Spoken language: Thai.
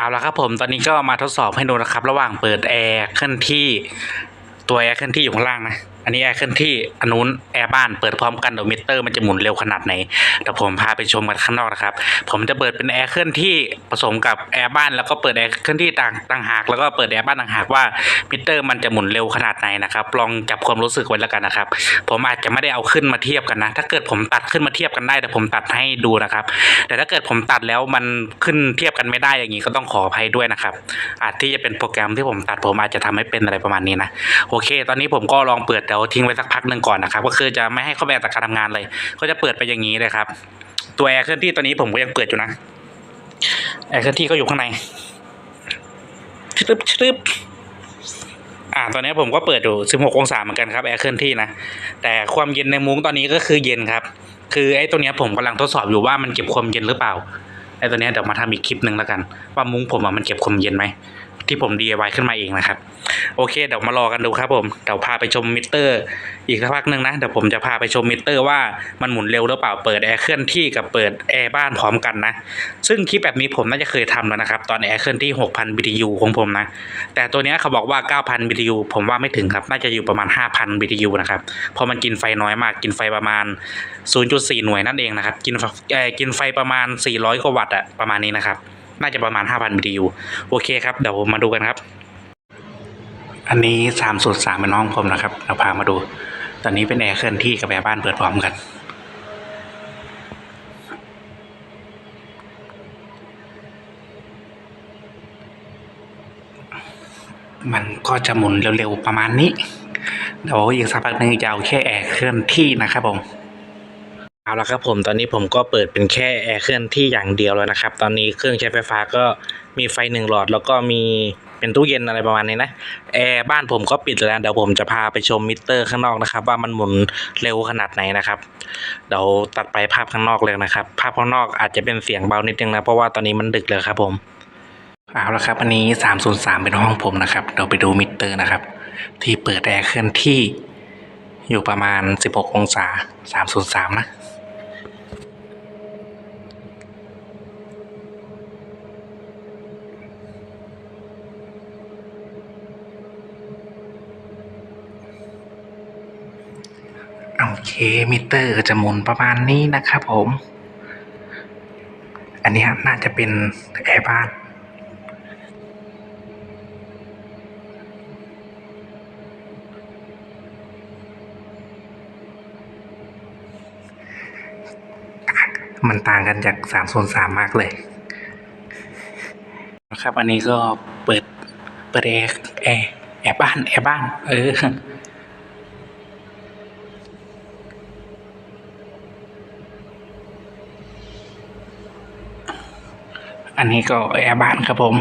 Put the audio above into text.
เอาละครับผมตอนนี้ก็มาทดสอบให้ดูนะครับ ระหว่างเปิดแอร์เคลื่อนที่ตัวแอร์เคลื่อนที่อยู่ข้างล่างนะอันนี้แอร์เคลื่อนที่อันนู้นแอร์บ้านเปิดพร้อมกันเดี๋ยวมิเตอร์มันจะหมุนเร็วขนาดไหนเดี๋ยวผมพาไปชมกันข้างนอกนะครับ ผมจะเปิดเป็นแอร์เคลื่อนที่ผสมกับแอร์บ้านแล้วก็เปิดแอร์เคลื่อนที่ต่างต่างหากแล้วก็เปิดแอร์บ้านต่างหากว่ามิเตอร์มันจะหมุนเร็วขนาดไหนนะครับลองจับความรู้สึกไว้แล้วกันนะครับ ผมอาจจะไม่ได้เอาขึ้นมาเทียบกันนะ ถ้าเกิดผมตัดขึ้นมาเทียบกันได้แต่ผมตัดให้ดูนะครับ แต่ถ้าเกิดผมตัดแล้วมันขึ้นเทียบกันไม่ได้อย่างนี้ก็ต้องขออภัยด้วยนะครับ อาจที่จะเป็นโปรแกรมที่ผมตัดผมอาจจะทำให้เป็นอะไรประมาณนี้นะโอเค ตอนนี้ผมก็ลองเปิดดี๋ยวทิ้งไว้สักพักหนึ่งก่อนนะครับก็คือจะไม่ให้เข้าไปจากการทำงานเลย ก็จะเปิดไปอย่างนี้เลยครับ ตัวแอร์เคลื่อนที่ตัวนี้ผมก็ยังเปิดอยู่นะแอร์เคลื่อนที่ก็อยู่ข้างในชึบชึบอ่าตอนนี้ผมก็เปิดอยู่ 16 องศาเหมือนกันครับแอร์เคลื่อนที่นะ แต่ความเย็นในมุ้งตอนนี้ก็คือเย็นครับ คือไอ้ตัวเนี้ยผมกำลังทดสอบอยู่ว่ามันเก็บความเย็นหรือเปล่า ไอ้ตัวเนี้ยเดี๋ยวมาทำอีกคลิปหนึ่งแล้วกัน ว่ามุ้งผมมันเก็บความเย็นไหม ที่ผม DIY ขึ้นมาเองนะครับ โอเค เดี๋ยวมารอกันดูครับผมเดี๋ยวพาไปชมมิเตอร์ อีกสักพักหนึ่งนะเดี๋ยวผมจะพาไปชมมิเตอร์ว่ามันหมุนเร็วหรือเปล่าเปิดแอร์เคลื่อนที่กับเปิดแอร์บ้านพร้อมกันนะ ซึ่งคลิปแบบนี้ผมน่าจะเคยทำแล้วนะครับ ตอนแอร์เคลื่อนที่ 6,000 BTU ของผมนะ แต่ตัวนี้เขาบอกว่า 9,000 BTU ผมว่าไม่ถึงครับน่าจะอยู่ประมาณ 5,000 BTU นะครับเพราะมันกินไฟน้อยมากกินไฟประมาณ 0.4 หน่วยนั่นเองนะครับกินไฟกินไฟประมาณ 400กว่าวัตต์อะประมาณนี้นะครับ น่าจะประมาณ 5,000 BTU โอเคครับ เดี๋ยวมาดูกันครับ อันนี้สามสุดสามเป็นห้องผมนะครับ เราพามาดู ตอนนี้เป็นแอร์เคลื่อนที่กับแอร์บ้านเปิดพร้อมกันมันก็จะหมุนเร็วๆประมาณนี้ เดี๋ยวอีกสักพักหนึงจะเอาแค่แอร์เคลื่อนที่นะครับผม เอาละครับผมตอนนี้ผมก็เปิดเป็นแค่แอร์เคลื่อนที่อย่างเดียวแล้วนะครับ ตอนนี้เครื่องใช้ไฟฟ้าก็มีไฟหนึ่งหลอด แล้วก็มีเป็นตู้เย็นอะไรประมาณนี้นะแอร์บ้านผมก็ปิดแล้วเดี๋ยวผมจะพาไปชมมิเตอร์ข้างนอกนะครับ ว่ามันหมุนเร็วขนาดไหนนะครับเดี๋ยวตัดไปภาพข้างนอกเลยนะครับ ภาพข้างนอกอาจจะเป็นเสียงเบานิดนึงนะเพราะว่าตอนนี้มันดึกเลยครับผมเอาละครับอันนี้ 303 เป็นห้องผมนะครับเดี๋ยวไปดูมิเตอร์นะครับ ที่เปิดแอร์เคลื่อนที่อยู่ประมาณ 16 องศา 303 นะ โอเคมิเตอร์จะหมุนประมาณนี้นะครับผม อันนี้น่าจะเป็นแอร์บ้านมันต่างกันจากสามส่วนสามมากเลย นะครับ อันนี้ก็เปิดเปิดแอร์แอร์แอร์บ้านแอร์บ้าน เออ อันนี้ก็แอร์บ้านครับผม